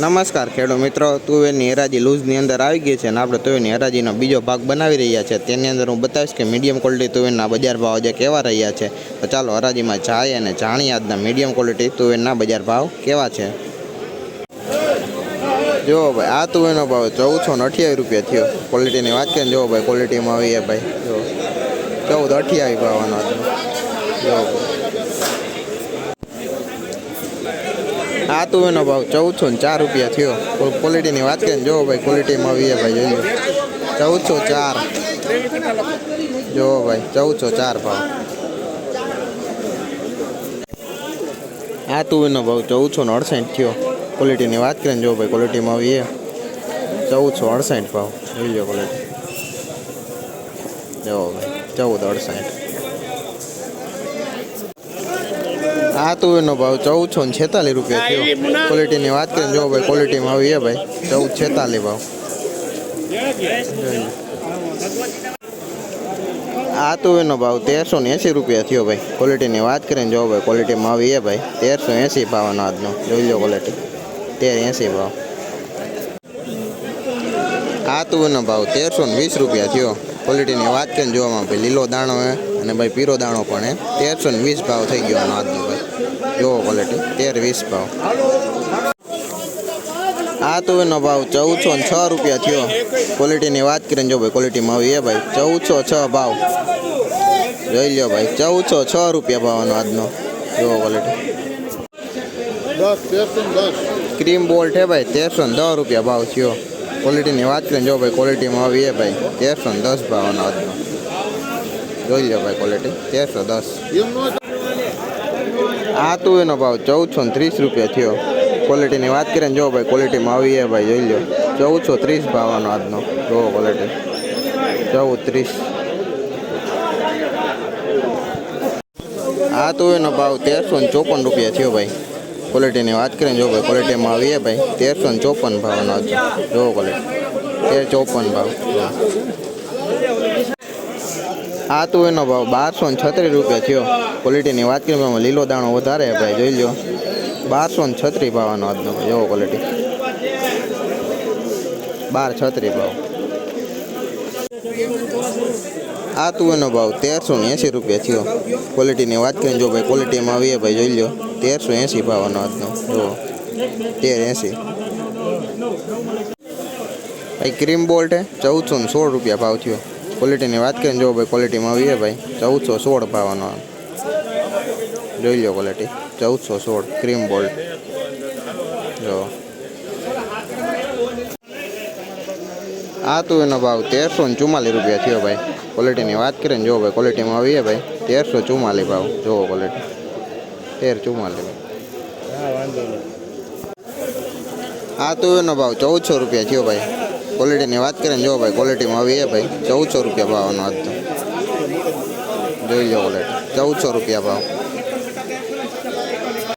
નમસ્કાર ખેડૂત મિત્રો, તુવેરની હરાજી લૂઝની અંદર આવી ગઈ છે અને આપણે તુવેરની હરાજીનો બીજો ભાગ બનાવી રહ્યા છે. તેની અંદર હું બતાવીશ કે મીડિયમ ક્વોલિટી તુવેરના બજાર ભાવ આજે કેવા રહ્યા છે. તો ચાલો હરાજીમાં જાય અને જાણીએ આજના મીડિયમ ક્વોલિટી તુવેરના બજાર ભાવ કેવા છે. જુઓ ભાઈ, આ તુવેરનો ભાવ ચૌદસો ને અઠ્યાવીસ રૂપિયા થયો. ક્વોલિટીની વાત કરીએ ને, જુઓ ભાઈ ક્વોલિટીમાં આવીએ ભાઈ. જો ચૌદ અઠ્યાવીસ ભાવનો હતો. જુઓ. ભાઈ આ એનો ભાવ ચૌદસો ને ચાર રૂપિયા થયો. ક્વોલિટીની વાત કરીએ જોવો ભાઈ ક્વોલિટીમાં આવીએ ભાઈ જોઈ ચૌદસો ચાર. જો ભાઈ, ચૌદસો ચાર ભાવ. આ તુવેરનો ભાવ ચૌદસો ને અડસાઠ થયો. ક્વોલિટીની વાત કરીએ ને જો ભાઈ ક્વોલિટીમાં આવીએ. ચૌદસો અડસાઠ ભાવ. જોઈ લો ક્વોલિટી જો ભાઈ, ચૌદ અડસાઠ. આ તુવેરનો ભાવ ચૌદસો ને છેતાલીસ રૂપિયા થયો. ક્વોલિટીની વાત કરીને જો ભાઈ ક્વોલિટીમાં આવી છે ભાઈ. ચૌદ છેતાલીસ ભાવ. આ તુવેરનો ભાવ તેરસો ને એંસી રૂપિયા થયો ભાઈ. ક્વોલિટીની વાત કરીને જો ભાઈ ક્વોલિટીમાં આવી છે ભાઈ. તેરસો એંસી ભાવનો આજનો. જોઈ લો ક્વોલિટી તેર એંસી ભાવ. આ તુવેરનો ભાવ તેરસો ને વીસ રૂપિયા થયો. ક્વોલિટીની વાત કરીને જોવામાં ભાઈ લીલો દાણો હે અને ભાઈ પીરો દાણો પણ હે. તેરસો ને વીસ ભાવ થઈ ગયો આજનો ભાઈ. જોવો ક્વોલિટી તેર વીસ ભાવ. આ તુવેરનો ભાવ ચૌદસો ને છ રૂપિયા થયો. ક્વોલિટીની વાત કરીને જો ભાઈ ક્વોલિટીમાં આવી એ ભાઈ. ચૌદસો છ ભાવ. જોઈ લ્યો ભાઈ ચૌદસો છ રૂપિયા ભાવનો આજનો. જુઓ ક્વોલિટી ક્રીમ બોલ્ટ હે ભાઈ તેરસો ને દસ રૂપિયા ભાવ થયો. ક્વોલિટીની વાત કરીને જો ભાઈ ક્વોલિટીમાં આવી એ ભાઈ. તેરસો ને દસ ભાવનો આજનો. જોઈ લો ભાઈ ક્વોલિટી તેરસો દસ. આ તુવેરનો ભાવ ચૌદસો ને ત્રીસ રૂપિયા થયો. ક્વોલિટીની વાત કરીને જો ભાઈ ક્વોલિટીમાં આવી એ ભાઈ, જોઈ લો ચૌદસો ત્રીસ ભાવવાનો આજનો. જોવો ક્વોલિટી ચૌદ ત્રીસ. આ તુવેરનો ભાવ તેરસો ને ચોપન રૂપિયા થયો ભાઈ. ક્વોલિટીની વાત કરીને જો ભાઈ ક્વોલિટીમાં આવીએ ભાઈ. તેરસો ને ચોપન ભાવનો જોવો ક્વોલિટી તેર ચોપન ભાવ. આ તુવેરનો ભાવ બારસો ને છત્રીસ રૂપિયા થયો. ક્વોલિટીની વાત કરીએ તો એમાં લીલો દાણો વધારે ભાઈ, જોઈ લો બારસો ને છત્રીસ ભાવનો આજનો, એવો ક્વોલિટી બાર છત્રીસ ભાવ. આ તુવેરનો ભાવ તેરસો ને એંસી રૂપિયા થયો. ક્વોલિટીની વાત કરીને જો ભાઈ ક્વોલિટીમાં આવીએ ભાઈ, જોઈ લો તેરસો એંસી ભાવનો આજનો, જુઓ. તેર એંસી. ભાઈ ક્રીમ બોલ્ટ ચૌદસો ને સોળ રૂપિયા ભાવ થયો. ક્વોલિટીની વાત કરીને જો ભાઈ ક્વોલિટીમાં આવીએ ભાઈ, ચૌદસો સોળ ભાવનો જોઈ લો ક્વોલિટી ચૌદસો સોળ ક્રીમ બોલ્ટ જો. આ તો એનો ભાવ તેરસો ને ચુમ્માલીસ રૂપિયા થયો ભાઈ. ક્વોલિટીની વાત કરીને જો ભાઈ ક્વોલિટીમાં આવીએ ભાઈ, તેરસો ચુમ્માલીસ ભાવ. જોવો ક્વોલિટી તેર ચુમ્માલીસ. આ તો એનો ભાવ ચૌદસો રૂપિયા થયો ભાઈ. ક્વોલિટીની વાત કરીને જો ભાઈ ક્વોલિટીમાં આવીએ ભાઈ, ચૌદસો રૂપિયા ભાવનો હતો જોઈ લો ક્વોલિટી ચૌદસો રૂપિયા ભાવ.